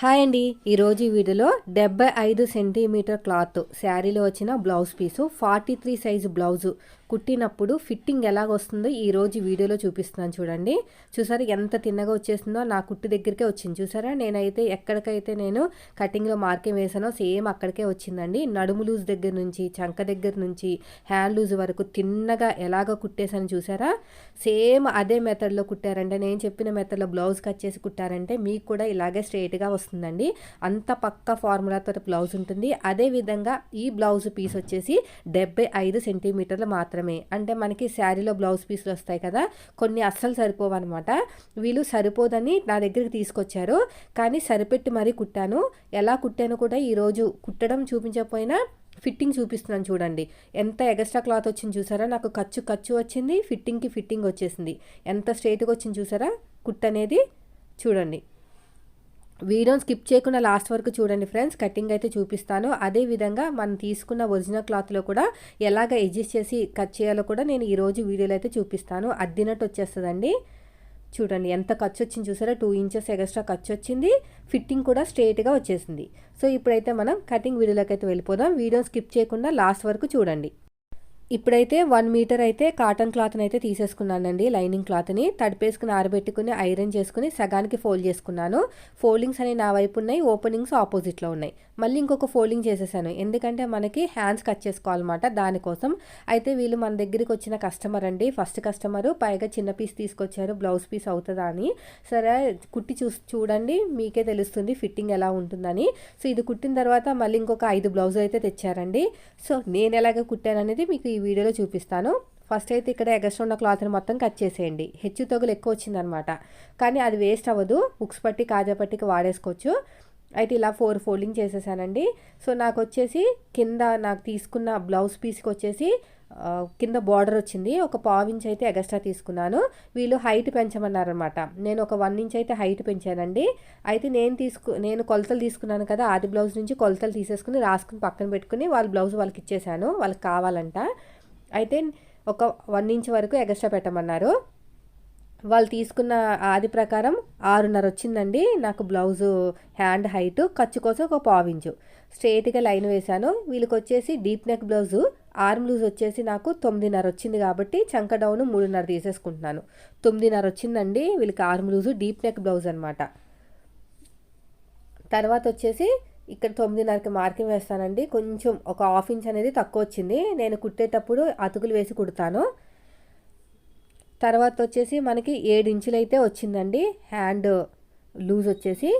Hi అండి. ఈరోజు ఈ వీడియోలో డెబ్బై ఐదు సెంటీమీటర్ క్లాత్ శారీలో వచ్చిన blouse piece forty three size blouse. కుట్టినప్పుడు fitting ఎలాగ వస్తుందో ఈరోజు వీడియోలో చూపిస్తున్నాను చూడండి. చూసారా ఎంత తిన్నగా వచ్చేసిందో నా కుట్టు దగ్గరికే వచ్చింది. చూసారా? నేనైతే ఎక్కడికైతే నేను కటింగ్లో మార్కింగ్ వేసానో సేమ్ అక్కడికే వచ్చిందండి. నడుము లూజ్ దగ్గర నుంచి చంక దగ్గర నుంచి హ్యాండ్ లూజ్ వరకు తిన్నగా ఎలాగ కుట్టేసాను చూసారా? సేమ్ అదే మెథడ్లో కుట్టారంటే నేను చెప్పిన మెథడ్లో బ్లౌజ్ కట్ చేసి కుట్టారంటే మీకు కూడా ఇలాగే స్ట్రైట్గా వస్తుందండి. అంత పక్క ఫార్ములాతో బ్లౌజ్ ఉంటుంది. అదే విధంగా ఈ బ్లౌజ్ పీస్ వచ్చేసి డెబ్బై ఐదు సెంటీమీటర్లు మాత్రమే అంటే మనకి శారీలో బ్లౌజ్ పీసులు వస్తాయి కదా కొన్ని అస్సలు సరిపోవన్నమాట వీళ్ళు సరిపోదని నా దగ్గరికి తీసుకొచ్చారు. కానీ సరిపెట్టి మరీ కుట్టాను. ఎలా కుట్టాను కూడా ఈరోజు కుట్టడం చూపించకపోయినా ఫిట్టింగ్ చూపిస్తున్నాను చూడండి. ఎంత ఎగస్ట్రా క్లాత్ వచ్చింది చూసారా? నాకు ఖర్చు ఖర్చు వచ్చింది ఫిట్టింగ్కి ఫిట్టింగ్ వచ్చేసింది. ఎంత స్ట్రైట్గా వచ్చింది చూసారా? కుట్ అనేది చూడండి. వీడియోని స్కిప్ చేయకుండా లాస్ట్ వరకు చూడండి ఫ్రెండ్స్. కటింగ్ అయితే చూపిస్తాను. అదే విధంగా మనం తీసుకున్న ఒరిజినల్ క్లాత్లో కూడా ఎలాగ అడ్జస్ట్ చేసి కట్ చేయాలో కూడా నేను ఈరోజు వీడియోలో అయితే చూపిస్తాను. అద్దినట్టు వచ్చేస్తుందండి. చూడండి ఎంత ఖర్చు వచ్చింది చూసారా? టూ ఇంచెస్ ఎక్స్ట్రా ఖర్చు వచ్చింది ఫిట్టింగ్ కూడా స్ట్రేట్గా వచ్చేసింది. సో ఇప్పుడైతే మనం కటింగ్ వీడియోలోకి అయితే వెళ్ళిపోదాం. వీడియో స్కిప్ చేయకుండా లాస్ట్ వరకు చూడండి. ఇప్పుడైతే వన్ మీటర్ అయితే కాటన్ క్లాత్ని అయితే తీసేసుకున్నానండి లైనింగ్ క్లాత్ని తడిపేసుకుని ఆరబెట్టుకుని ఐరన్ చేసుకుని సగానికి ఫోల్డ్ చేసుకున్నాను. ఫోల్డింగ్స్ అనేవి నా వైపు ఉన్నాయి ఓపెనింగ్స్ ఆపోజిట్లో ఉన్నాయి. మళ్ళీ ఇంకొక ఫోల్డింగ్ చేసేసాను. ఎందుకంటే మనకి హ్యాండ్స్ కట్ చేసుకోవాలన్నమాట దానికోసం. అయితే వీళ్ళు మన దగ్గరికి వచ్చిన కస్టమర్ అండి. ఫస్ట్ కస్టమర్ పైగా చిన్న పీస్ తీసుకొచ్చారు బ్లౌజ్ పీస్ అవుతుందా అని. సరే కుట్టి చూ చూడండి మీకే తెలుస్తుంది ఫిట్టింగ్ ఎలా ఉంటుందని. సో ఇది కుట్టిన తర్వాత మళ్ళీ ఇంకొక ఐదు బ్లౌజ్ అయితే తెచ్చారండి. సో నేను ఎలాగ కుట్టాను అనేది మీకు ఈ వీడియోలో చూపిస్తాను. ఫస్ట్ అయితే ఇక్కడ ఎగస్ట్రా ఉన్న క్లాత్ని మొత్తం కట్ చేసేయండి. హెచ్చు తగులు ఎక్కువ వచ్చిందనమాట. కానీ అది వేస్ట్ అవ్వదు. ఉక్స్ పట్టి కాజా పట్టికి వాడేసుకోవచ్చు. అయితే ఇలా ఫోర్ ఫోల్డింగ్ చేసేసానండి. సో నాకు వచ్చేసి కింద నాకు తీసుకున్న బ్లౌజ్ పీస్కి వచ్చేసి కింద బార్డర్ వచ్చింది. ఒక పావు ఇంచ్ అయితే ఎగస్ట్రా తీసుకున్నాను. వీళ్ళు హైట్ పెంచమన్నారనమాట నేను ఒక వన్ ఇంచ్ అయితే హైట్ పెంచానండి. అయితే నేను తీసుకు నేను కొలతలు తీసుకున్నాను కదా ఆది బ్లౌజ్ నుంచి కొలతలు తీసేసుకుని రాసుకుని పక్కన పెట్టుకుని వాళ్ళ బ్లౌజ్ వాళ్ళకి ఇచ్చేసాను వాళ్ళకి కావాలంట. అయితే ఒక వన్ ఇంచ్ వరకు ఎగస్ట్రా పెట్టమన్నారు. వాళ్ళు తీసుకున్న ఆది ప్రకారం ఆరున్నర వచ్చిందండి. నాకు బ్లౌజు హ్యాండ్ హైట్ ఖర్చు కోసం ఒక పావించు స్ట్రైట్గా లైన్ వేశాను. వీళ్ళకి వచ్చేసి deep neck blouse. Arm loose వచ్చేసి నాకు తొమ్మిదిన్నర వచ్చింది కాబట్టి చంక డౌన్ మూడున్నర తీసేసుకుంటున్నాను. తొమ్మిదిన్నర వచ్చిందండి వీళ్ళకి arm loose deep neck blouse అనమాట తర్వాత వచ్చేసి ఇక్కడ తొమ్మిదిన్నరకి మార్కింగ్ వేస్తానండి. కొంచెం ఒక హాఫ్ ఇంచ్ అనేది తక్కువ వచ్చింది. నేను కుట్టేటప్పుడు అతుకులు వేసి కుడతాను. తర్వాత వచ్చేసి మనకి ఏడు ఇంచులు అయితే వచ్చిందండి. హ్యాండ్ లూజ్ వచ్చేసి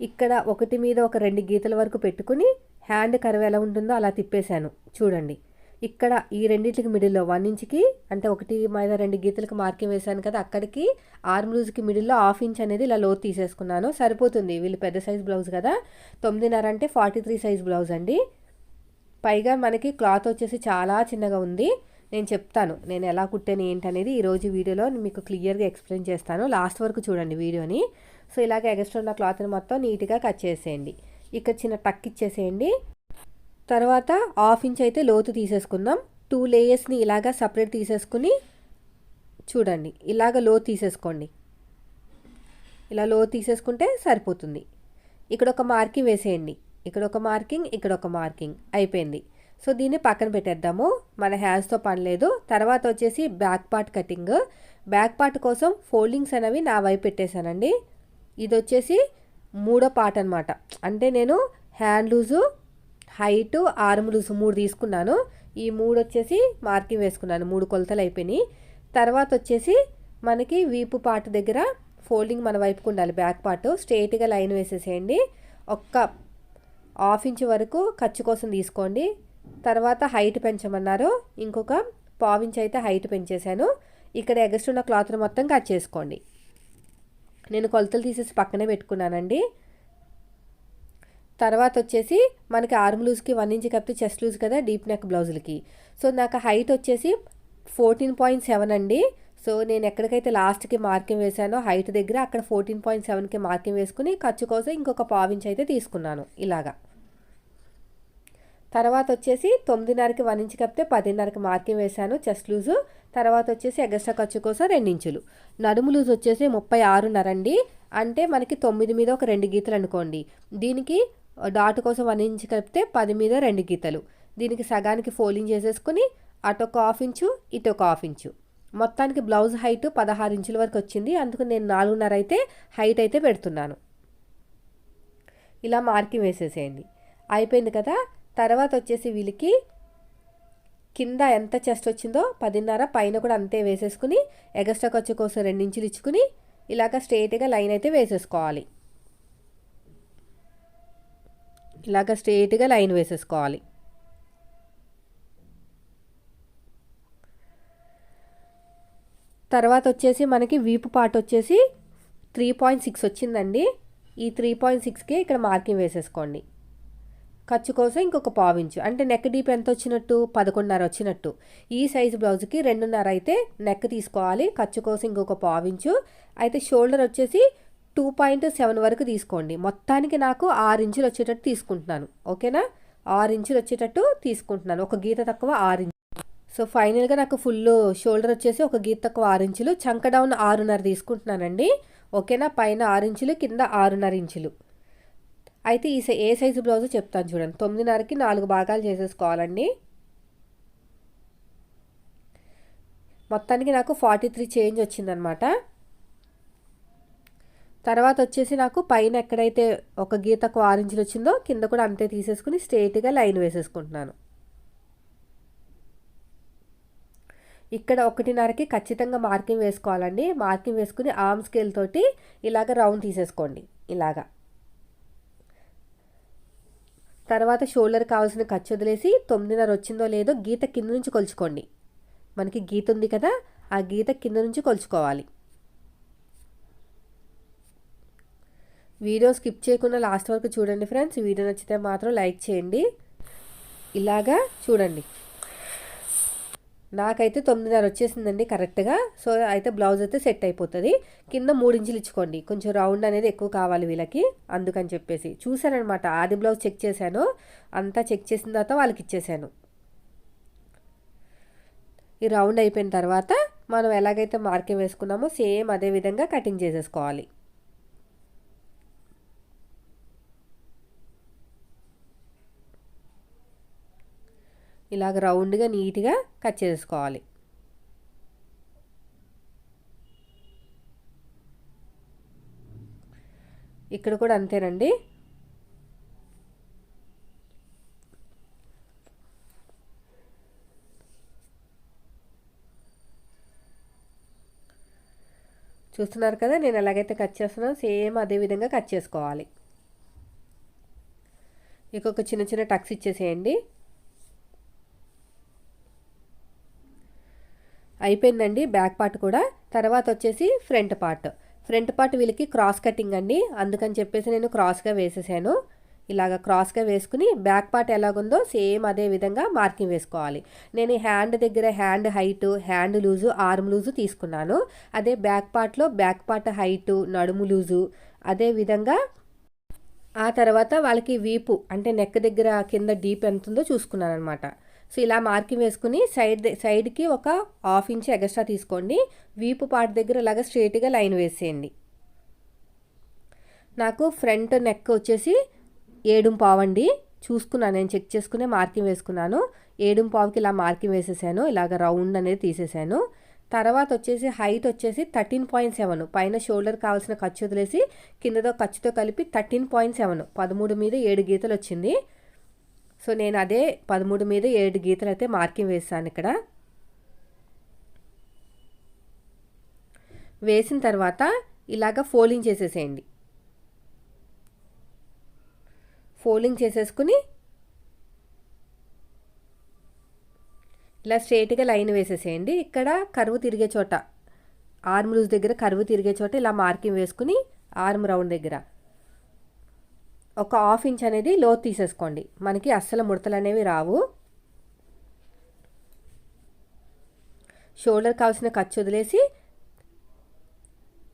ఇక్కడ ఒకటి మీద ఒక రెండు గీతల వరకు పెట్టుకుని హ్యాండ్ కరువు ఎలా ఉంటుందో అలా తిప్పేశాను. చూడండి. ఇక్కడ ఈ రెండింటికి మిడిల్లో వన్ ఇంచ్కి అంటే ఒకటి మీద రెండు గీతలకు మార్కింగ్ వేశాను కదా అక్కడికి ఆర్మ్ లూజ్కి మిడిల్లో హాఫ్ ఇంచ్ అనేది ఇలా లోతు తీసేసుకున్నాను. సరిపోతుంది. వీళ్ళు పెద్ద సైజ్ బ్లౌజ్ కదా. తొమ్మిదిన్నర అంటే ఫార్టీ త్రీ సైజ్ బ్లౌజ్ అండి. పైగా మనకి క్లాత్ వచ్చేసి చాలా చిన్నగా ఉంది. నేను చెప్తాను నేను ఎలా కుట్టాను ఏంటనేది ఈరోజు వీడియోలో మీకు క్లియర్గా ఎక్స్ప్లెయిన్ చేస్తాను. లాస్ట్ వరకు చూడండి వీడియోని. సో ఇలాగ ఎగస్ట్రా ఉన్న క్లాత్ని మొత్తం నీట్గా కట్ చేసేయండి. ఇక్కడ చిన్న టక్ ఇచ్చేసేయండి. తర్వాత హాఫ్ ఇంచ్ అయితే లోతు తీసేసుకుందాం. టూ లేయర్స్ని ఇలాగ సపరేట్ తీసేసుకుని చూడండి. ఇలాగ లోతు తీసేసుకోండి. ఇలా లోతు తీసేసుకుంటే సరిపోతుంది. ఇక్కడ ఒక మార్కింగ్ వేసేయండి. ఇక్కడ ఒక మార్కింగ్ ఇక్కడ ఒక మార్కింగ్ అయిపోయింది. సో దీన్ని పక్కన పెట్టేద్దాము. మన హ్యాండ్స్తో పని లేదు. తర్వాత వచ్చేసి back part cutting. Back part కోసం ఫోల్డింగ్స్ అనేవి నా వైపు పెట్టేశానండి. ఇది వచ్చేసి మూడో పార్ట్ అనమాట అంటే నేను హ్యాండ్ లూజు హైట్ ఆర్మ్ మూడు తీసుకున్నాను. ఈ మూడు వచ్చేసి మార్కింగ్ వేసుకున్నాను. మూడు కొలతలు అయిపోయినాయి. తర్వాత వచ్చేసి మనకి వీపు పార్ట్ దగ్గర ఫోల్డింగ్ మన వైపుకు ఉండాలి. బ్యాక్ పార్ట్ స్ట్రైట్గా లైన్ వేసేసేయండి. ఒక్క హాఫ్ ఇంచ్ వరకు ఖర్చు కోసం తీసుకోండి. తర్వాత హైట్ పెంచమన్నారు. ఇంకొక పావించ్ అయితే హైట్ పెంచేశాను. ఇక్కడ ఎగస్ట్రున్న క్లాత్ని మొత్తం కట్ చేసుకోండి. నేను కొలతలు తీసేసి పక్కనే పెట్టుకున్నానండి. తర్వాత వచ్చేసి మనకి ఆర్మ్ లూజ్కి వన్ ఇంచ్ కప్పితే చెస్ట్ లూజ్ కదా డీప్ నెక్ బ్లౌజులకి. సో నాకు హైట్ వచ్చేసి ఫోర్టీన్ పాయింట్ సెవెన్ అండి. సో నేను ఎక్కడికైతే లాస్ట్కి మార్కింగ్ వేసానో హైట్ దగ్గర అక్కడ ఫోర్టీన్ పాయింట్ సెవెన్కి మార్కింగ్ వేసుకుని ఖర్చు కోసం ఇంకొక పావించి అయితే తీసుకున్నాను ఇలాగా. తర్వాత వచ్చేసి తొమ్మిదిన్నరకి వన్ ఇంచ్ కప్పితే పదిన్నరకి మార్కింగ్ వేశాను చెస్ట్ లూజు. తర్వాత వచ్చేసి ఎగస్ట్రా ఖర్చు కోసం రెండించులు. నడుము లూజ్ వచ్చేసి ముప్పై ఆరున్నర అండి. అంటే మనకి తొమ్మిది మీద ఒక రెండు గీతలు అనుకోండి. దీనికి డాట్ కోసం వన్ ఇంచ్ కలిపితే పది మీద రెండు గీతలు. దీనికి సగానికి ఫోల్డింగ్ చేసేసుకుని అటు ఒక హాఫ్ ఇంచు ఇటు ఒక హాఫ్ ఇంచు. మొత్తానికి బ్లౌజ్ హైట్ పదహారు ఇంచుల వరకు వచ్చింది. అందుకు నేను నాలుగున్నర అయితే హైట్ అయితే పెడుతున్నాను. ఇలా మార్కింగ్ వేసేసేయండి. అయిపోయింది కదా? తర్వాత వచ్చేసి వీళ్ళకి కింద ఎంత చెస్ట్ వచ్చిందో పదిన్నర పైన కూడా అంతే వేసేసుకుని ఎగస్ట్రా ఖర్చు కోసం రెండించులు ఇచ్చుకుని ఇలాగ స్ట్రేట్గా లైన్ అయితే వేసేసుకోవాలి. ఇలాగ స్ట్రేట్గా లైన్ వేసేసుకోవాలి. తర్వాత వచ్చేసి మనకి వీపు పార్ట్ వచ్చేసి త్రీ పాయింట్ సిక్స్ వచ్చిందండి. ఈ త్రీ పాయింట్ సిక్స్కి ఇక్కడ మార్కింగ్ వేసేసుకోండి. ఖర్చు కోసం ఇంకొక పావించు అంటే నెక్ డీప్ ఎంత వచ్చినట్టు? పదకొండున్నర వచ్చినట్టు. ఈ సైజు బ్లౌజ్కి రెండున్నర అయితే నెక్ తీసుకోవాలి. ఖర్చు కోసం ఇంకొక పావించు అయితే షోల్డర్ వచ్చేసి టూ పాయింట్ సెవెన్ వరకు తీసుకోండి. మొత్తానికి నాకు ఆరు ఇంచులు వచ్చేటట్టు తీసుకుంటున్నాను. ఓకేనా? ఆరు ఇంచులు వచ్చేటట్టు తీసుకుంటున్నాను. ఒక గీత తక్కువ ఆరు ఇంచు. సో ఫైనల్గా నాకు ఫుల్ షోల్డర్ వచ్చేసి ఒక గీత తక్కువ ఆరు ఇంచులు చంక డౌన్ ఆరున్నర తీసుకుంటున్నానండి. ఓకేనా? పైన ఆరు ఇంచులు కింద ఆరున్నర ఇంచులు. అయితే ఈ ఏ సైజు బ్లౌజ్ చెప్తాను చూడండి. తొమ్మిదిన్నరకి నాలుగు భాగాలు చేసేసుకోవాలండి. మొత్తానికి నాకు ఫార్టీ త్రీ చేంజ్ వచ్చిందనమాట. తర్వాత వచ్చేసి నాకు పైన ఎక్కడైతే ఒక గీతకు ఆరెంజ్లు వచ్చిందో కింద కూడా అంతే తీసేసుకుని స్ట్రైట్గా లైన్ వేసేసుకుంటున్నాను. ఇక్కడ ఒకటిన్నరకి ఖచ్చితంగా మార్కింగ్ వేసుకోవాలండి. మార్కింగ్ వేసుకుని ఆర్మ్ స్కేల్ తోటి ఇలాగ రౌండ్ తీసేసుకోండి. ఇలాగా. తర్వాత షోల్డర్ కావాల్సిన ఖర్చు వదిలేసి తొమ్మిదిన్నర వచ్చిందో లేదో గీత కింద నుంచి కొలుచుకోండి. మనకి గీత ఉంది కదా ఆ గీత కింద నుంచి కొలుచుకోవాలి. వీడియో స్కిప్ చేయకుండా లాస్ట్ వరకు చూడండి ఫ్రెండ్స్. వీడియో నచ్చితే మాత్రం లైక్ చేయండి. ఇలాగా చూడండి. నాకైతే తొమ్మిదిన్నర వచ్చేసిందండి కరెక్ట్గా. సో అయితే బ్లౌజ్ అయితే సెట్ అయిపోతుంది. కింద మూడు ఇంచులు ఇచ్చుకోండి. కొంచెం రౌండ్ అనేది ఎక్కువ కావాలి వీళ్ళకి. అందుకని చెప్పేసి. చూశానమాట ఆది బ్లౌజ్ చెక్ చేశాను. అంతా చెక్ చేసిన తర్వాత వాళ్ళకి ఇచ్చేసాను. ఈ రౌండ్ అయిపోయిన తర్వాత మనం ఎలాగైతే మార్కింగ్ వేసుకున్నామో సేమ్ అదే విధంగా కటింగ్ చేసేసుకోవాలి. ఇలాగ రౌండ్గా నీట్గా కట్ చేసుకోవాలి. ఇక్కడ కూడా అంతేనండి. చూస్తున్నారు కదా నేను ఎలాగైతే కట్ చేస్తున్నానో సేమ్ అదే విధంగా కట్ చేసుకోవాలి. ఇంకొక చిన్న చిన్న టక్స్ ఇచ్చేసేయండి. అయిపోయిందండి బ్యాక్ పార్ట్ కూడా. తర్వాత వచ్చేసి ఫ్రంట్ పార్ట్. ఫ్రంట్ పార్ట్ వీళ్ళకి క్రాస్ కటింగ్ అండి. అందుకని చెప్పేసి నేను క్రాస్గా వేసేసాను. ఇలాగ క్రాస్గా వేసుకుని బ్యాక్ పార్ట్ ఎలాగుందో సేమ్ అదే విధంగా మార్కింగ్ వేసుకోవాలి. నేను హ్యాండ్ దగ్గర hand height hand loose arm loose తీసుకున్నాను. అదే బ్యాక్ పార్ట్లో బ్యాక్ పార్ట్ హైటు నడుము లూజు అదే విధంగా ఆ తర్వాత వాళ్ళకి వీపు అంటే నెక్ దగ్గర కింద డీప్ ఎంత ఉందో చూసుకున్నాను అనమాట సో ఇలా మార్కింగ్ వేసుకుని సైడ్ సైడ్కి ఒక హాఫ్ ఇంచ్ ఎగస్ట్రా తీసుకోండి. వీపు పార్ట్ దగ్గర ఇలాగ స్ట్రేట్గా లైన్ వేసేయండి. నాకు ఫ్రంట్ నెక్ వచ్చేసి ఏడుం పావండి. చూసుకున్నాను నేను చెక్ చేసుకునే మార్కింగ్ వేసుకున్నాను. ఏడుం పావుకి ఇలా మార్కింగ్ వేసేసాను. ఇలాగ రౌండ్ అనేది తీసేసాను. తర్వాత వచ్చేసి హైట్ వచ్చేసి థర్టీన్ పాయింట్ సెవెన్. పైన షోల్డర్ కావాల్సిన ఖర్చు వదిలేసి కిందతో ఖర్చుతో కలిపి థర్టీన్ పాయింట్ సెవెన్. పదమూడు మీద ఏడు గీతలు వచ్చింది. సో నేను అదే పదమూడు మీద ఏడు గీతలు అయితే మార్కింగ్ వేసాను ఇక్కడ. వేసిన తర్వాత ఇలాగ ఫోలింగ్ చేసేసేయండి. ఫోలింగ్ చేసేసుకుని ఇలా స్ట్రేట్గా లైన్ వేసేసేయండి. ఇక్కడ కరువు తిరిగే చోట ఆర్మ్ లూజ్ దగ్గర కరువు తిరిగే చోట ఇలా మార్కింగ్ వేసుకుని ఆర్మ్ రౌండ్ దగ్గర. ఒక హాఫ్ ఇంచ్ అనేది లో తీసేసుకోండి. మనకి అస్సలు ముడతలు అనేవి రావు. షోల్డర్ కావాల్సిన ఖర్చు వదిలేసి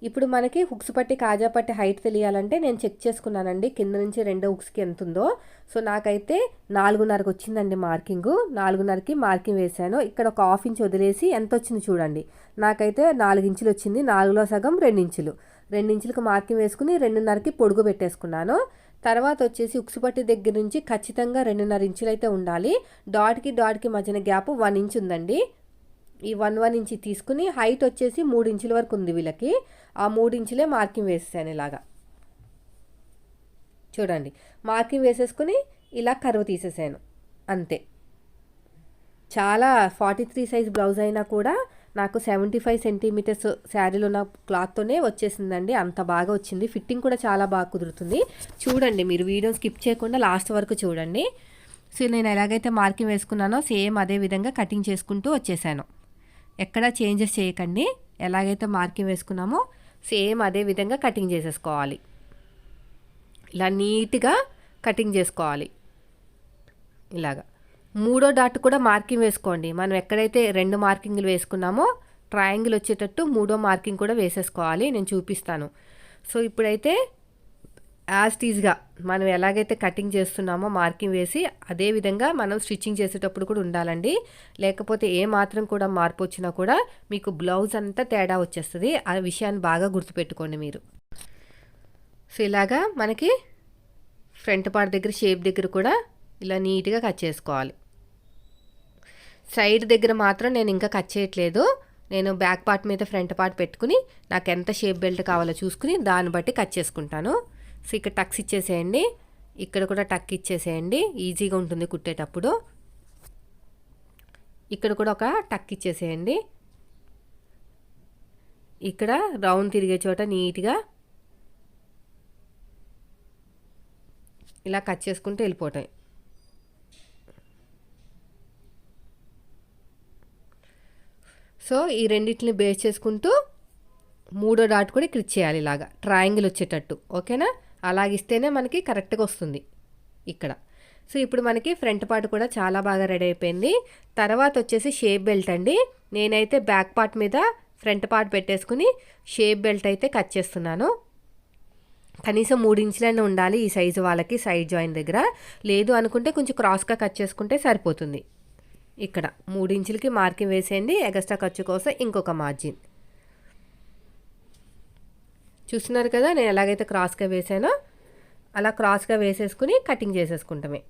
ఇప్పుడు మనకి హుక్స్ పట్టి కాజా పట్టి హైట్ తెలియాలంటే నేను చెక్ చేసుకున్నానండి. కింద నుంచి రెండో హుక్స్కి ఎంత ఉందో. సో నాకైతే నాలుగున్నరకు వచ్చిందండి మార్కింగు. నాలుగున్నరకి మార్కింగ్ వేశాను ఇక్కడ ఒక హాఫ్ ఇంచ్ వదిలేసి ఎంత వచ్చింది చూడండి. నాకైతే నాలుగు ఇంచులు వచ్చింది. నాలుగులో సగం రెండు ఇంచులు. రెండు ఇంచులకు మార్కింగ్ వేసుకుని రెండున్నరకి పొడుగు పెట్టేసుకున్నాను. తర్వాత వచ్చేసి ఉక్సుపట్టి దగ్గర నుంచి ఖచ్చితంగా రెండున్నర ఇంచులు అయితే ఉండాలి డాట్కి డాట్కి మధ్యన గ్యాప్ వన్ ఇంచ్ ఉందండి. ఈ వన్ వన్ ఇంచ్ తీసుకుని హైట్ వచ్చేసి మూడు ఇంచుల వరకు ఉంది వీళ్ళకి. ఆ మూడు ఇంచులే మార్కింగ్ వేసేసాను ఇలాగా. చూడండి మార్కింగ్ వేసేసుకుని ఇలా కరువు తీసేసాను. అంతే. చాలా ఫార్టీ త్రీ సైజ్ బ్లౌజ్ అయినా కూడా నాకు సెవెంటీ ఫైవ్ సెంటీమీటర్స్ శారీలో ఉన్న క్లాత్తోనే వచ్చేసిందండి. అంత బాగా వచ్చింది. ఫిట్టింగ్ కూడా చాలా బాగా కుదురుతుంది. చూడండి మీరు వీడియో స్కిప్ చేయకుండా లాస్ట్ వరకు చూడండి. సో నేను ఎలాగైతే మార్కింగ్ వేసుకున్నానో సేమ్ అదే విధంగా కటింగ్ చేసుకుంటూ వచ్చేసాను. ఎక్కడా చేంజెస్ చేయకండి. ఎలాగైతే మార్కింగ్ వేసుకున్నామో సేమ్ అదే విధంగా కటింగ్ చేసేసుకోవాలి. ఇలా నీట్గా కటింగ్ చేసుకోవాలి. ఇలాగా. మూడో డాట్ కూడా మార్కింగ్ వేసుకోండి. మనం ఎక్కడైతే రెండు మార్కింగ్లు వేసుకున్నామో ట్రయాంగిల్ వచ్చేటట్టు మూడో మార్కింగ్ కూడా వేసేసుకోవాలి. నేను చూపిస్తాను. సో ఇప్పుడైతే యాజ్ టీజ్గా మనం ఎలాగైతే కటింగ్ చేస్తున్నామో మార్కింగ్ వేసి అదే విధంగా మనం స్టిచ్చింగ్ చేసేటప్పుడు కూడా ఉండాలండి. లేకపోతే ఏ మాత్రం కూడా మార్పు వచ్చినా కూడా మీకు బ్లౌజ్ అంతా తేడా వచ్చేస్తుంది. ఆ విషయాన్ని బాగా గుర్తుపెట్టుకోండి మీరు. సో ఇలాగా మనకి ఫ్రంట్ పార్ట్ దగ్గర షేప్ దగ్గర కూడా ఇలా నీట్గా కట్ చేసుకోవాలి. సైడ్ దగ్గర మాత్రం నేను ఇంకా కట్ చేయట్లేదు. నేను బ్యాక్ పార్ట్ మీద ఫ్రంట్ పార్ట్ పెట్టుకుని నాకు ఎంత షేప్ బెల్ట్ కావాలో చూసుకుని దాన్ని బట్టి కట్ చేసుకుంటాను. సో ఇక్కడ టక్స్ ఇచ్చేసేయండి. ఇక్కడ కూడా టక్ ఇచ్చేసేయండి. ఈజీగా ఉంటుంది కుట్టేటప్పుడు. ఇక్కడ కూడా ఒక టక్ ఇచ్చేసేయండి. ఇక్కడ రౌండ్ తిరిగే చోట నీట్గా ఇలా కట్ చేసుకుంటూ వెళ్ళిపోతాయి. సో ఈ రెండింటిని బేస్ చేసుకుంటూ మూడో డాట్ కూడా ఇక్కడ చేయాలి ఇలాగా. ట్రయాంగిల్ వచ్చేటట్టు. ఓకేనా అలాగిస్తేనే మనకి కరెక్ట్గా వస్తుంది ఇక్కడ. సో ఇప్పుడు మనకి ఫ్రంట్ పార్ట్ కూడా చాలా బాగా రెడీ అయిపోయింది. తర్వాత వచ్చేసి షేప్ బెల్ట్ అండి. నేనైతే బ్యాక్ పార్ట్ మీద ఫ్రంట్ పార్ట్ పెట్టేసుకుని షేప్ బెల్ట్ అయితే కట్ చేస్తున్నాను. కనీసం మూడు ఇంచులైనా ఉండాలి ఈ సైజు వాళ్ళకి సైడ్ జాయిన్ దగ్గర. లేదు అనుకుంటే కొంచెం క్రాస్గా కట్ చేసుకుంటే సరిపోతుంది. ఇక్కడ మూడు ఇంచులకి మార్కింగ్ వేసేయండి. ఎగస్ట్రా ఖర్చు కోసం ఇంకొక మార్జిన్ చూస్తున్నారు కదా నేను ఎలాగైతే క్రాస్గా వేసానో అలా క్రాస్గా వేసేసుకుని కటింగ్ చేసేసుకుంటామే.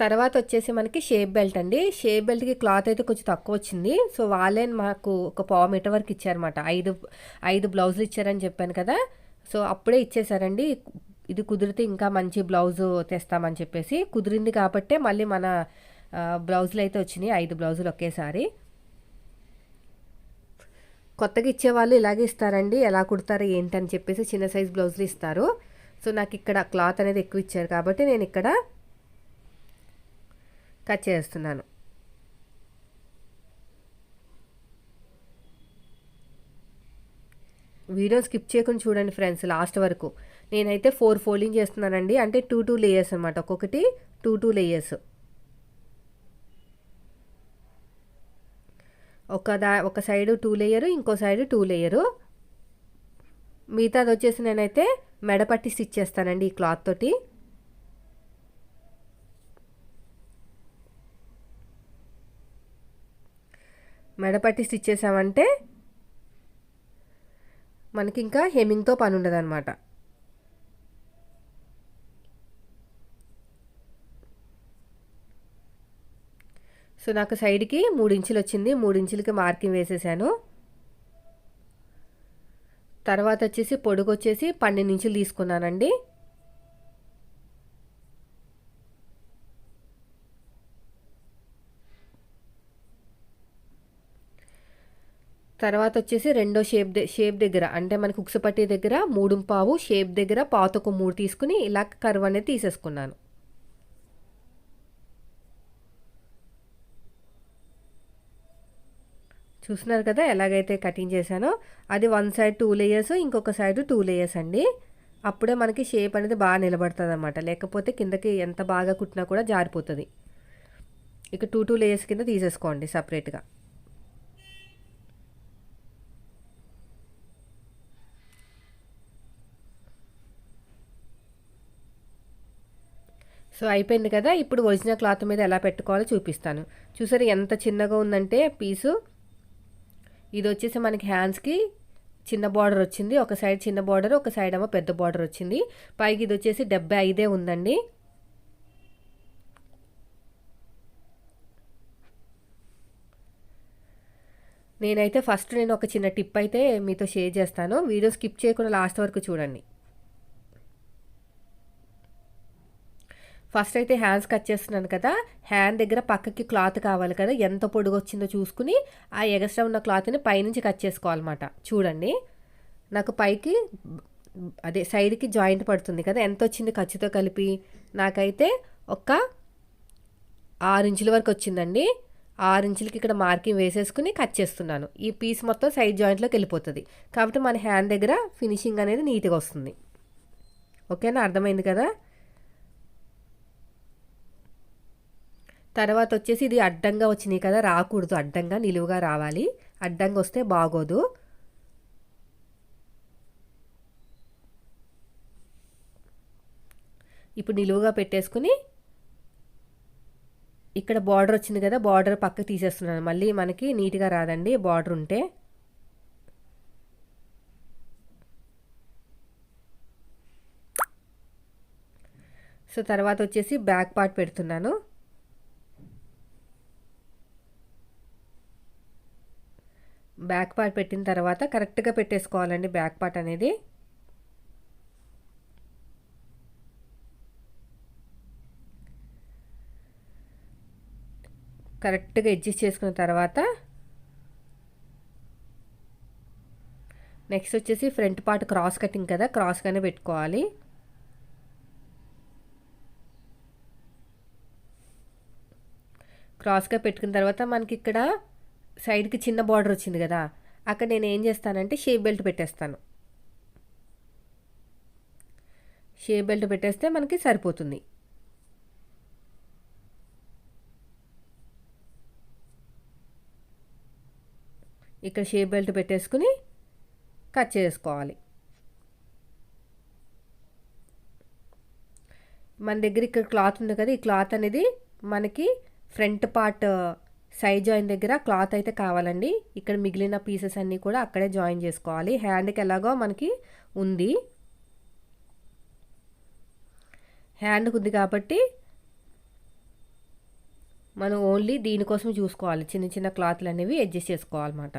తర్వాత వచ్చేసి మనకి షేప్ బెల్ట్ అండి. షేప్ బెల్ట్కి క్లాత్ అయితే కొంచెం తక్కువ వచ్చింది. సో వాళ్ళే మాకు ఒక పావు మీటర్ వరకు ఇచ్చారన్నమాట. ఐదు ఐదు బ్లౌజులు ఇచ్చారని చెప్పాను కదా. సో అప్పుడే ఇచ్చేసారండి. ఇది కుదిరితే ఇంకా మంచి బ్లౌజు తెస్తామని చెప్పేసి కుదిరింది కాబట్టే మళ్ళీ మన బ్లౌజులు అయితే వచ్చినాయి. ఐదు బ్లౌజులు ఒకేసారి. కొత్తగా ఇచ్చేవాళ్ళు ఇలాగే ఇస్తారండి. ఎలా కుడతారు ఏంటని చెప్పేసి చిన్న సైజ్ బ్లౌజులు ఇస్తారు. సో నాకు ఇక్కడ క్లాత్ అనేది ఎక్కువ ఇచ్చారు కాబట్టి నేను ఇక్కడ కట్ చేస్తున్నాను. వీడియో స్కిప్ చేయకుండా చూడండి ఫ్రెండ్స్ లాస్ట్ వరకు. నేనైతే ఫోర్ ఫోల్డింగ్ చేస్తున్నానండి. అంటే టూ టూ లేయర్స్ అనమాట ఒక్కొక్కటి టూ టూ లేయర్స్. ఒక దా ఒక సైడు టూ లేయరు ఇంకో సైడు టూ లేయరు. మిగతాది వచ్చేసి నేనైతే మెడపట్టి స్టిచ్ చేస్తానండి ఈ క్లాత్ తోటి. మెడపట్టి స్టిచ్ చేసామంటే మనకి ఇంకా హెమ్మింగ్తో పని ఉండదు అనమాట సో నాకు సైడ్కి మూడు ఇంచులు వచ్చింది ఇంచులకి మార్కింగ్ వేసేసాను. తర్వాత వచ్చేసి పొడుగు వచ్చేసి పన్నెండు ఇంచులు తీసుకున్నానండి. తర్వాత వచ్చేసి రెండో షేప్ షేప్ దగ్గర అంటే మనకి ఉక్సపట్టి దగ్గర మూడు పావు షేప్ దగ్గర పాతకు మూడు తీసుకుని ఇలా కరువు అనేది తీసేసుకున్నాను. చూస్తున్నారు కదా ఎలాగైతే కటింగ్ చేశానో అది వన్ సైడ్ టూ లేయర్స్ ఇంకొక సైడ్ టూ లేయర్స్ అండి. అప్పుడే మనకి షేప్ అనేది బాగా నిలబడుతుంది అనమాట లేకపోతే కిందకి ఎంత బాగా కుట్టినా కూడా జారిపోతుంది. ఇక టూ టూ లేయర్స్ కింద తీసేసుకోండి సపరేట్గా. సో అయిపోయింది కదా. ఇప్పుడు ఒరిజినల్ క్లాత్ మీద ఎలా పెట్టుకోవాలో చూపిస్తాను. చూసారు ఎంత చిన్నగా ఉందంటే పీసు? ఇది వచ్చేసి మనకి హ్యాండ్స్కి చిన్న బార్డర్ వచ్చింది. ఒక సైడ్ చిన్న బార్డర్ ఒక సైడ్ ఏమో పెద్ద బార్డర్ వచ్చింది. పైకి ఇది వచ్చేసి డెబ్బై ఐదే ఉందండి. నేనైతే ఫస్ట్ నేను ఒక చిన్న టిప్ అయితే మీతో షేర్ చేస్తాను. వీడియో స్కిప్ చేయకుండా లాస్ట్ వరకు చూడండి. ఫస్ట్ అయితే హ్యాండ్స్ కట్ చేస్తున్నాను కదా. హ్యాండ్ దగ్గర పక్కకి క్లాత్ కావాలి కదా. ఎంత పొడుగు వచ్చిందో చూసుకుని ఆ ఎగస్ట్రా ఉన్న క్లాత్ని పైనుంచి కట్ చేసుకోవాలన్నమాట. చూడండి. నాకు పైకి అదే సైడ్కి జాయింట్ పడుతుంది కదా. ఎంత వచ్చింది ఖర్చుతో కలిపి? నాకైతే ఒక ఆరు ఇంచుల వరకు వచ్చిందండి. ఆరు ఇంచులకి ఇక్కడ మార్కింగ్ వేసేసుకుని కట్ చేస్తున్నాను. ఈ పీస్ మొత్తం సైడ్ జాయింట్లోకి వెళ్ళిపోతుంది. కాబట్టి మన హ్యాండ్ దగ్గర ఫినిషింగ్ అనేది నీట్గా వస్తుంది. ఓకేనా? అర్థమైంది కదా? తర్వాత వచ్చేసి ఇది అడ్డంగా వచ్చినాయి కదా రాకూడదు. అడ్డంగా నిలువుగా రావాలి. అడ్డంగా వస్తే బాగోదు. ఇప్పుడు నిలువుగా పెట్టేసుకుని ఇక్కడ బార్డర్ వచ్చింది కదా బార్డర్ పక్కకు తీసేస్తున్నాను. మళ్ళీ మనకి నీట్గా రాదండి బార్డర్ ఉంటే. సో తర్వాత వచ్చేసి బ్యాక్ పార్ట్ పెడుతున్నాను. బ్యాక్ పార్ట్ పెట్టిన తర్వాత కరెక్ట్గా పెట్టేసుకోవాలండి బ్యాక్ పార్ట్ అనేది. కరెక్ట్గా అడ్జస్ట్ చేసుకున్న తర్వాత నెక్స్ట్ వచ్చేసి ఫ్రంట్ పార్ట్ క్రాస్ కటింగ్ కదా క్రాస్గానే పెట్టుకోవాలి. క్రాస్గా పెట్టుకున్న తర్వాత మనకి ఇక్కడ సైడ్కి చిన్న బార్డర్ వచ్చింది కదా అక్కడ నేను ఏం చేస్తానంటే షేప్ బెల్ట్ పెట్టేస్తాను. షేప్ బెల్ట్ పెట్టేస్తే మనకి సరిపోతుంది. ఇక్కడ షేప్ బెల్ట్ పెట్టేసుకుని కట్ చేసుకోవాలి. మన దగ్గర ఇక్కడ క్లాత్ ఉంది కదా ఈ క్లాత్ అనేది మనకి ఫ్రంట్ పార్ట్ సైడ్ జాయిన్ దగ్గర క్లాత్ అయితే కావాలండి. ఇక్కడ మిగిలిన పీసెస్ అన్నీ కూడా అక్కడే జాయిన్ చేసుకోవాలి. హ్యాండ్కి ఎలాగో మనకి ఉంది. హ్యాండ్కి ఉంది కాబట్టి మనం ఓన్లీ దీనికోసం చూసుకోవాలి. చిన్న చిన్న క్లాత్లు అనేవి అడ్జస్ట్ చేసుకోవాలన్నమాట.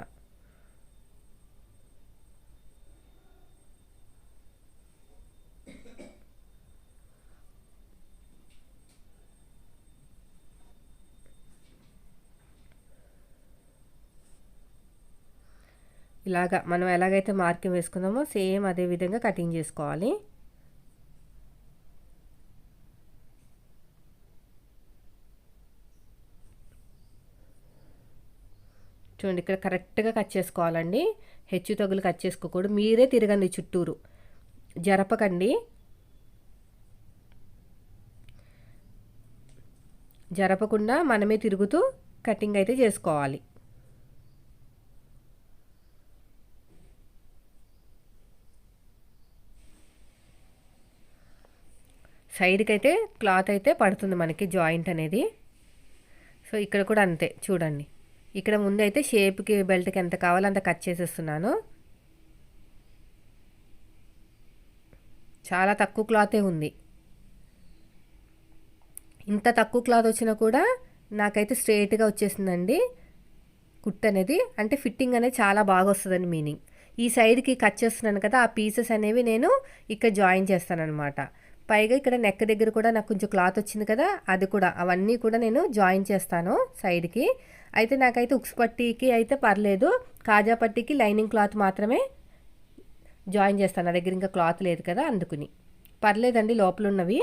ఇలాగా మనం ఎలాగైతే మార్కింగ్ వేసుకున్నామో సేమ్ అదే విధంగా కటింగ్ చేసుకోవాలి. చూడండి ఇక్కడ కరెక్ట్గా కట్ చేసుకోవాలండి. హెచ్చు తగులు కట్ చేసుకోకూడదు. మీరే తిరగండి చుట్టూరు. జరపకండి. జరపకుండా మనమే తిరుగుతూ కటింగ్ అయితే చేసుకోవాలి. సైడ్కి అయితే క్లాత్ అయితే పడుతుంది మనకి జాయింట్ అనేది. సో ఇక్కడ కూడా అంతే చూడండి. ఇక్కడ ముందు అయితే షేప్కి బెల్ట్కి ఎంత కావాలో అంత కట్ చేసేస్తున్నాను. చాలా తక్కువ క్లాతే ఉంది. ఇంత తక్కువ క్లాత్ వచ్చినా కూడా నాకైతే స్ట్రేట్గా వచ్చేసిందండి. కుట్ అనేది అంటే ఫిట్టింగ్ అనేది చాలా బాగా వస్తుందని మీనింగ్. ఈ సైడ్కి కట్ చేస్తున్నాను కదా ఆ పీసెస్ అనేవి నేను ఇక్కడ జాయిన్ చేస్తాను అనమాట పైగా ఇక్కడ నెక్ దగ్గర కూడా నాకు కొంచెం క్లాత్ వచ్చింది కదా అది కూడా. అవన్నీ కూడా నేను జాయిన్ చేస్తాను సైడ్కి. అయితే నాకైతే ఉక్స్ పట్టీకి అయితే పర్లేదు. కాజా పట్టీకి లైనింగ్ క్లాత్ మాత్రమే జాయిన్ చేస్తాను. నా దగ్గర ఇంకా క్లాత్ లేదు కదా అందుకుని. పర్లేదండి లోపల ఉన్నవి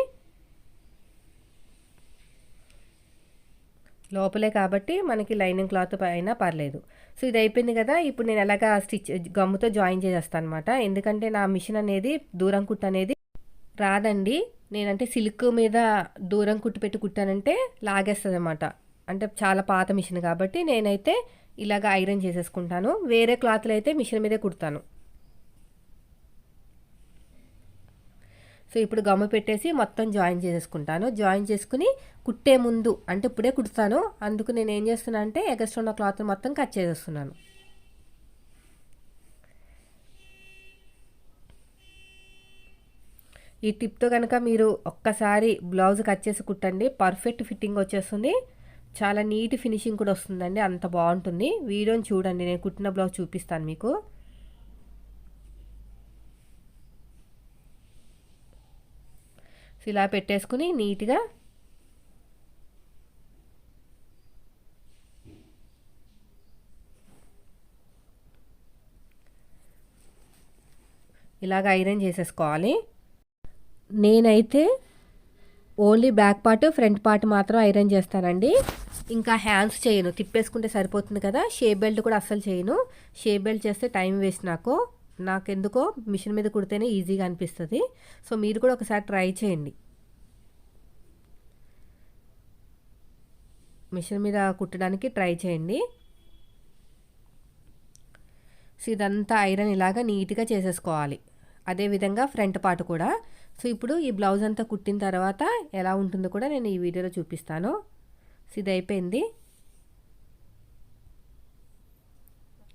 లోపలే కాబట్టి మనకి లైనింగ్ క్లాత్ అయినా పర్లేదు. సో ఇది అయిపోయింది కదా. ఇప్పుడు నేను ఎలాగా స్టిచ్ గమ్ముతో జాయిన్ చేసేస్తాను అనమాట ఎందుకంటే నా మిషన్ అనేది దూరం కుట్టు అనేది రాదండి. నేనంటే సిల్క్ మీద దూరం కుట్టు పెట్టి కుట్టానంటే లాగేస్తుంది అనమాట అంటే చాలా పాత మిషన్ కాబట్టి నేనైతే ఇలాగ ఐరన్ చేసేసుకుంటాను. వేరే క్లాత్లు అయితే మిషన్ మీదే కుడతాను. సో ఇప్పుడు గమ్మ పెట్టేసి మొత్తం జాయిన్ చేసేసుకుంటాను. జాయిన్ చేసుకుని కుట్టే ముందు అంటే ఇప్పుడే కుడతాను. అందుకు నేను ఏం చేస్తున్నా అంటే ఎగస్ట్రా ఉన్న క్లాత్ మొత్తం కట్ చేసేస్తున్నాను. ఈ టిప్తో కనుక మీరు ఒక్కసారి బ్లౌజ్ కట్ చేసి కుట్టండి. పర్ఫెక్ట్ ఫిట్టింగ్ వచ్చేస్తుంది. చాలా నీట్ ఫినిషింగ్ కూడా వస్తుందండి. అంత బాగుంటుంది. వీడియోని చూడండి. నేను కుట్టిన బ్లౌజ్ చూపిస్తాను మీకు. ఇలా పెట్టేసుకుని నీట్గా ఇలాగ ఐరన్ చేసేసుకోవాలి. నేనైతే only back part front part మాత్రం ఐరన్ చేస్తానండి. ఇంకా హ్యాండ్స్ చేయను. తిప్పేసుకుంటే సరిపోతుంది కదా. షేప్ బెల్ట్ కూడా అస్సలు చేయను. షేప్ బెల్ట్ చేస్తే టైం వేస్ట్ నాకు. నాకెందుకో మిషన్ మీద కుడితేనే ఈజీగా అనిపిస్తుంది. సో మీరు కూడా ఒకసారి ట్రై చేయండి. మిషన్ మీద కుట్టడానికి ట్రై చేయండి. సో ఇదంతా ఐరన్ ఇలాగా నీట్గా చేసేసుకోవాలి. అదేవిధంగా ఫ్రంట్ పార్ట్ కూడా. సో ఇప్పుడు ఈ బ్లౌజ్ అంతా కుట్టిన తర్వాత ఎలా ఉంటుందో కూడా నేను ఈ వీడియోలో చూపిస్తాను. సో ఇది అయిపోయింది.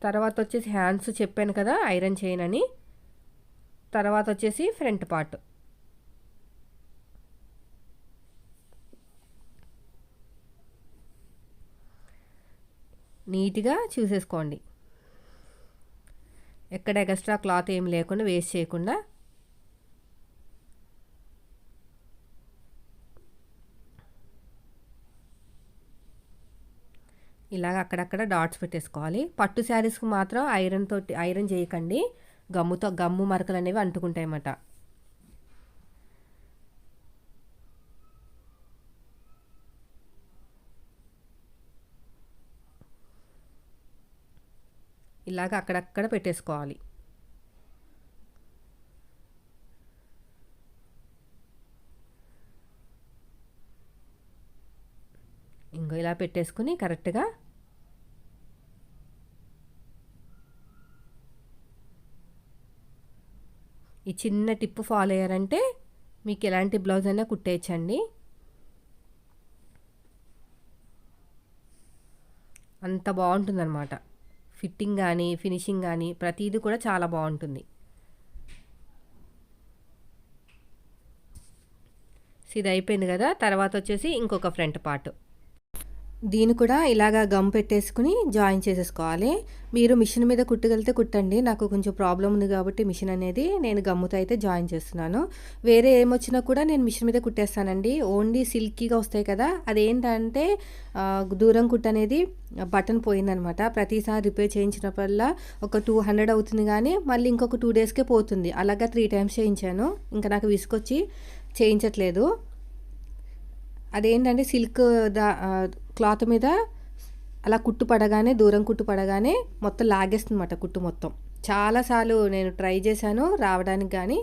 తర్వాత వచ్చేసి హ్యాండ్స్ చెప్పాను కదా ఐరన్ చేయనని తర్వాత వచ్చేసి ఫ్రంట్ పార్ట్. నీట్గా చూసేసుకోండి. ఎక్కడ ఎక్స్ట్రా క్లాత్ ఏం లేకుండా వేస్ట్ చేయకుండా ఇలాగ అక్కడక్కడ డాట్స్ పెట్టేసుకోవాలి. పట్టు శారీస్కి మాత్రం ఐరన్ తోటి ఐరన్ చేయకండి. గమ్ముతో గమ్ము మరకలు అనేవి అంటుకుంటాయి అన్నమాట ఇలాగ అక్కడక్కడ పెట్టేసుకోవాలి. ఇంకో ఇలా పెట్టేసుకుని కరెక్ట్గా ఈ చిన్న టిప్ ఫాలో అయ్యారంటే మీకు ఎలాంటి బ్లౌజ్ అయినా కుట్టేయచ్చండి. అంత బాగుంటుందన్నమాట. ఫిట్టింగ్ కానీ ఫినిషింగ్ కానీ ప్రతిదీ కూడా చాలా బాగుంటుంది. ఇది అయిపోయింది కదా? తర్వాత వచ్చేసి ఇంకొక ఫ్రంట్ పార్ట్. దీన్ని కూడా ఇలాగా గమ్ పెట్టేసుకుని జాయిన్ చేసేసుకోవాలి. మీరు మిషన్ మీద కుట్టగలితే కుట్టండి. నాకు కొంచెం ప్రాబ్లం ఉంది కాబట్టి మిషన్ అనేది నేను గమ్ముతో అయితే జాయిన్ చేస్తున్నాను. వేరే ఏమొచ్చినా కూడా నేను మిషన్ మీద కుట్టేస్తానండి. ఓన్లీ సిల్కీగా వస్తాయి కదా. అదేంటంటే దూరం కుట్ట అనేది బటన్ పోయిందనమాట. ప్రతిసారి రిపేర్ చేయించినప్పుడల్లా ఒక టూ హండ్రెడ్ అవుతుంది కానీ మళ్ళీ ఇంకొక టూ డేస్కే పోతుంది. అలాగా త్రీ టైమ్స్ చేయించాను. ఇంకా నాకు విసుకొచ్చి చేయించట్లేదు. అదేంటంటే సిల్క్ దా క్లాత్ మీద అలా కుట్టు పడగానే దూరం కుట్టు పడగానే మొత్తం లాగేస్తుందన్నమాట కుట్టు మొత్తం. చాలాసార్లు నేను ట్రై చేశాను రావడానికి కానీ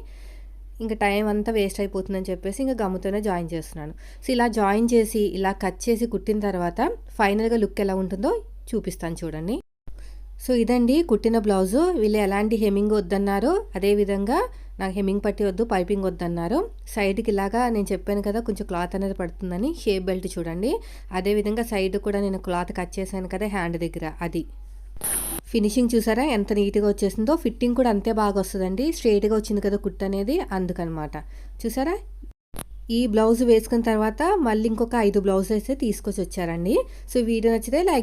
ఇంకా టైం అంతా వేస్ట్ అయిపోతుందని చెప్పేసి ఇంకా గమ్ముతోనే జాయిన్ చేస్తున్నాను. సో ఇలా జాయిన్ చేసి ఇలా కట్ చేసి కుట్టిన తర్వాత ఫైనల్గా లుక్ ఎలా ఉంటుందో చూపిస్తాను చూడండి. సో ఇదండి కుట్టిన బ్లౌజు. వీళ్ళు ఎలాంటి హెమ్మింగ్ వద్దన్నారు అదేవిధంగా నాకు హెమ్మింగ్ పట్టి వద్దు పైపింగ్ వద్దన్నారు. సైడ్కి ఇలాగా నేను చెప్పాను కదా కొంచెం క్లాత్ అనేది పడుతుందని షేప్ బెల్ట్ చూడండి. అదేవిధంగా సైడ్ కూడా నేను క్లాత్ కట్ చేశాను కదా హ్యాండ్ దగ్గర అది. ఫినిషింగ్ చూసారా ఎంత నీట్గా వచ్చేసిందో. ఫిట్టింగ్ కూడా అంతే బాగా వస్తుందండి. స్ట్రైట్గా వచ్చింది కదా కుట్ అనేది అందుకనమాట. చూసారా? ఈ బ్లౌజ్ వేసుకున్న తర్వాత మళ్ళీ ఇంకొక ఐదు బ్లౌజ్ అయితే తీసుకొచ్చి వచ్చారండి. సో వీడియో నచ్చితే లైక్